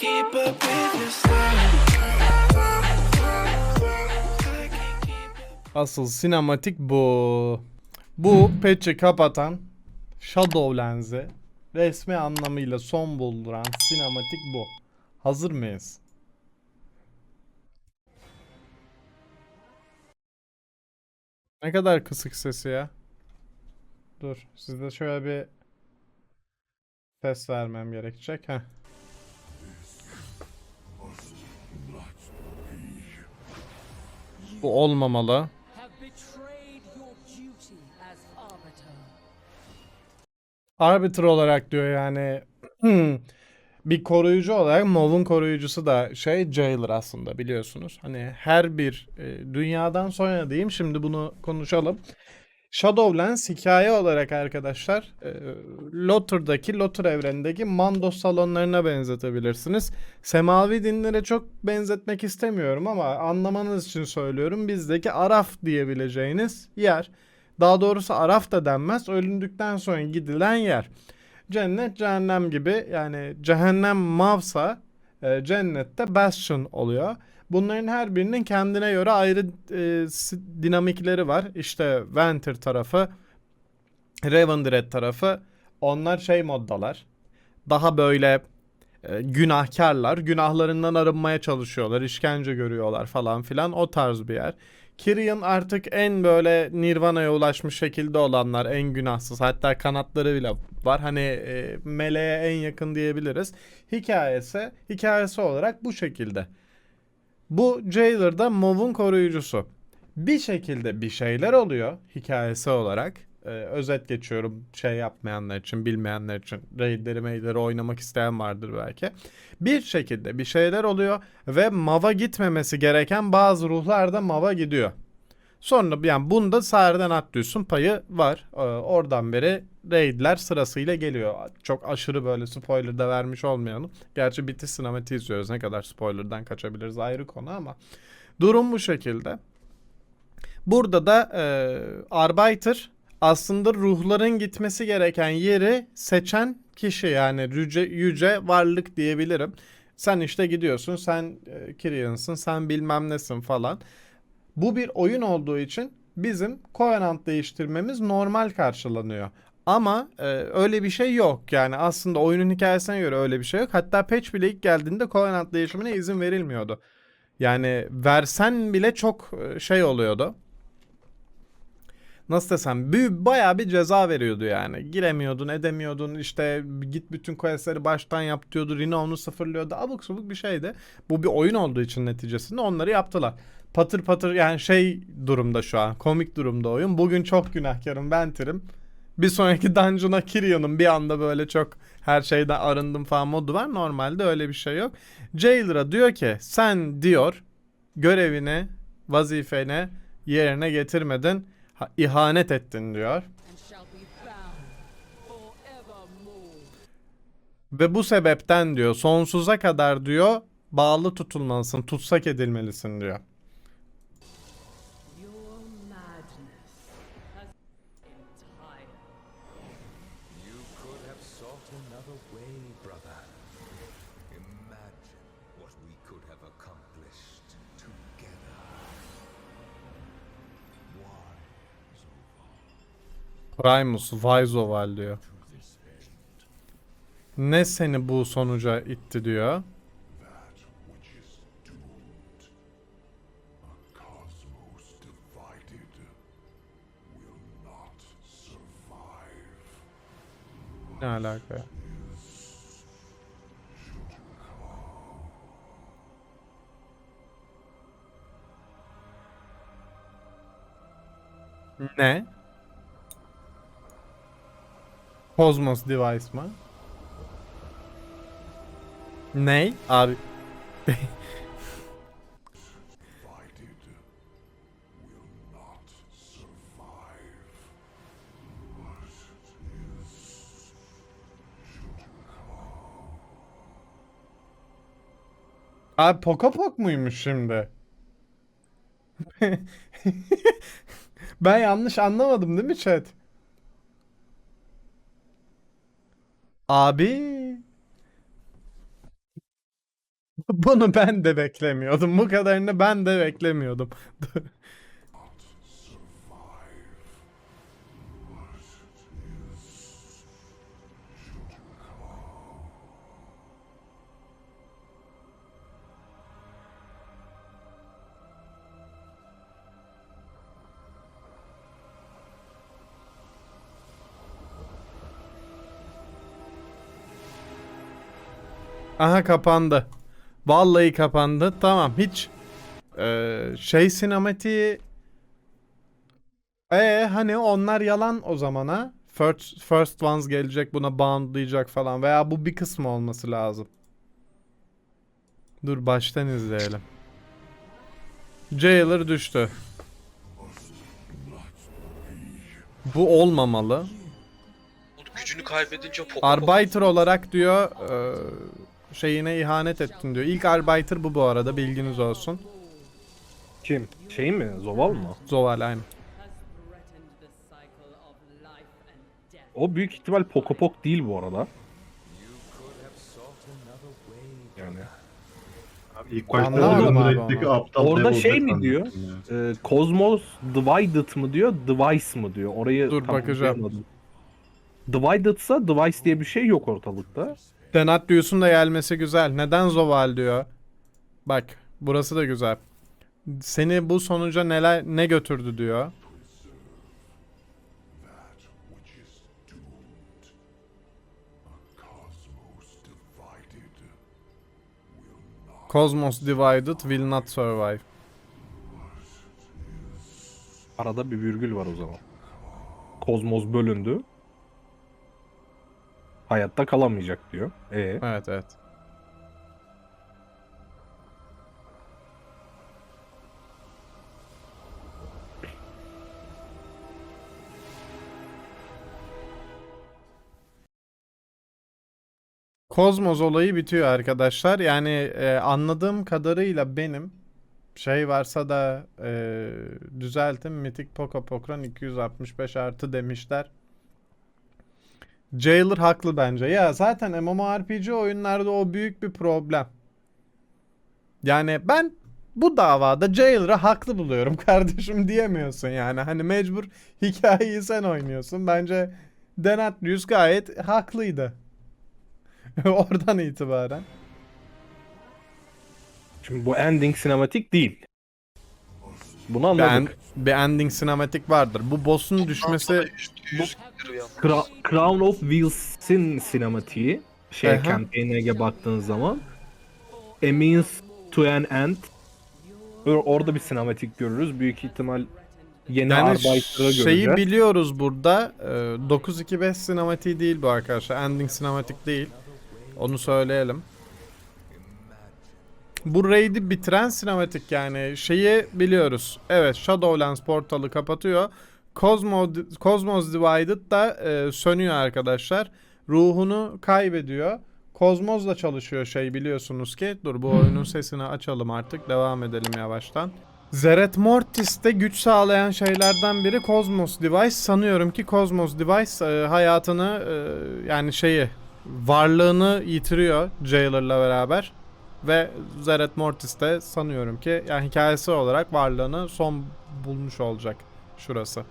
keep up with your. Asıl sinematik bu. Bu patch'i kapatan Shadowlands'e resmi anlamıyla son bulduran sinematik bu. Hazır mıyız? Ne kadar kısık sesi ya. Dur, sizde şöyle bir ses vermem gerekecek. Heh. Bu olmamalı. arbiter. Olarak diyor yani bir koruyucu olarak Mow'un koruyucusu da şey Jailer aslında biliyorsunuz. Hani her bir e, dünyadan sonra diyeyim şimdi bunu konuşalım. Shadowlands hikaye olarak arkadaşlar e, Lotter'daki Lotter evrenindeki Mandos salonlarına benzetebilirsiniz. Semavi dinlere çok benzetmek istemiyorum ama anlamanız için söylüyorum. Bizdeki Araf diyebileceğiniz yer. Daha doğrusu Araf da denmez. Ölündükten sonra gidilen yer. Cennet cehennem gibi yani cehennem Mavsa e, cennette Bastion oluyor. Bunların her birinin kendine göre ayrı e, dinamikleri var. İşte Venter tarafı, Revendred tarafı onlar şey moddalar. Daha böyle e, günahkarlar. Günahlarından arınmaya çalışıyorlar. işkence görüyorlar falan filan. O tarz bir yer. Kyrian artık en böyle Nirvana'ya ulaşmış şekilde olanlar. En günahsız. Hatta kanatları bile var. Hani e, meleğe en yakın diyebiliriz. Hikayesi, hikayesi olarak bu şekilde. Bu Jailer da Mow'un koruyucusu. Bir şekilde bir şeyler oluyor hikayesi olarak. Ee, özet geçiyorum şey yapmayanlar için, bilmeyenler için. Raidleri maidleri oynamak isteyen vardır belki. Bir şekilde bir şeyler oluyor ve Mav'a gitmemesi gereken bazı ruhlar da Mav'a gidiyor. Sonra yani bunda Sarden Atlus'un payı var. Ee, oradan beri raidler sırasıyla geliyor. Çok aşırı böyle spoiler da vermiş olmayalım. Gerçi bitiş sinematiği izliyoruz. Ne kadar spoilerdan kaçabiliriz ayrı konu ama. Durum bu şekilde. Burada da e, Arbiter aslında ruhların gitmesi gereken yeri seçen kişi yani yüce, yüce varlık diyebilirim. Sen işte gidiyorsun, sen e, Kyrian'sın, sen bilmem nesin falan. Bu bir oyun olduğu için bizim Covenant değiştirmemiz normal karşılanıyor. Ama e, öyle bir şey yok. Yani aslında oyunun hikayesine göre öyle bir şey yok. Hatta patch bile ilk geldiğinde Covenant değişimine izin verilmiyordu. Yani versen bile çok e, şey oluyordu. Nasıl desem büyük bayağı bir ceza veriyordu yani. Giremiyordun, edemiyordun. işte git bütün questleri baştan yap diyordu. Rino onu sıfırlıyordu. Abuk subuk bir şeydi. Bu bir oyun olduğu için neticesinde onları yaptılar. Patır patır yani şey durumda şu an. Komik durumda oyun. Bugün çok günahkarım, Venter'im. Bir sonraki dungeon'a Kirion'un bir anda böyle çok her şeyden arındım falan modu var. Normalde öyle bir şey yok. Jailer'a diyor ki sen diyor görevini, vazifeni yerine getirmedin. Ha, ihanet ettin diyor. Ve bu sebepten diyor sonsuza kadar diyor bağlı tutulmalısın, tutsak edilmelisin diyor. Sought another way, brother. Imagine what we could have accomplished together. Primus Vaizoval diyor. Ne seni bu sonuca itti diyor. Ne alaka? ya? Ne? Cosmos Device mı? Ney? Abi Abi Pokopok muymuş şimdi? ben yanlış anlamadım değil mi chat? Abi Bunu ben de beklemiyordum. Bu kadarını ben de beklemiyordum. Aha kapandı. Vallahi kapandı. Tamam hiç eee, şey sinematiği e hani onlar yalan o zaman ha. First, first ones gelecek buna boundlayacak falan veya bu bir kısmı olması lazım. Dur baştan izleyelim. Jailer düştü. Bu olmamalı. Bu gücünü kaybedince Arbiter olarak diyor eee, şeyine ihanet ettin diyor. İlk Arbiter bu bu arada bilginiz olsun. Kim? Şey mi? Zoval mı? Zoval aynı. O büyük ihtimal Pokopok değil bu arada. Yani İlk başta Anlamadım abi ama. aptal Orada şey mi diyor? zannettim ya. e, Cosmos Divided mı diyor, Device mı diyor. Orayı Dur, tam bakacağım. anlayamadım. Divided'sa Device diye bir şey yok ortalıkta. Denatrius'un da gelmesi güzel. Neden Zoval diyor? Bak burası da güzel. Seni bu sonuca neler ne götürdü diyor. Cosmos divided will not survive. Arada bir virgül var o zaman. Kozmos bölündü. Hayatta kalamayacak diyor. E Evet evet. Kozmos olayı bitiyor arkadaşlar. Yani e, anladığım kadarıyla benim şey varsa da e, düzeltin. Mythic Poco Pokron 265 artı demişler. Jailer haklı bence. Ya zaten MMORPG oyunlarda o büyük bir problem. Yani ben bu davada Jailer'ı haklı buluyorum kardeşim diyemiyorsun yani. Hani mecbur hikayeyi sen oynuyorsun. Bence Denatrius gayet haklıydı. Oradan itibaren. Şimdi bu ending sinematik değil. Bunu Bir, anladık. en- bir ending sinematik vardır. Bu boss'un düşmesi. Kra- Crown of Wheels'in sinematiği şey Aha. campaign'e baktığın zaman A Means to an End Or- orada bir sinematik görürüz. Büyük ihtimal yeni yani Arbiter'ı şeyi göreceğiz. biliyoruz burada. Ee, 925 sinematiği değil bu arkadaşlar. Ending sinematik değil. Onu söyleyelim. Bu raid'i bitiren sinematik yani şeyi biliyoruz. Evet Shadowlands portalı kapatıyor. Cosmo, Cosmos Divided da e, sönüyor arkadaşlar. Ruhunu kaybediyor. Cosmos'la çalışıyor şey biliyorsunuz ki. Dur bu oyunun sesini açalım artık. Devam edelim yavaştan. Zeret Mortis'te güç sağlayan şeylerden biri Cosmos Device. Sanıyorum ki Cosmos Device e, hayatını e, yani şeyi varlığını yitiriyor Jailer'la beraber. Ve Zeret Mortis de sanıyorum ki yani hikayesi olarak varlığını son bulmuş olacak şurası.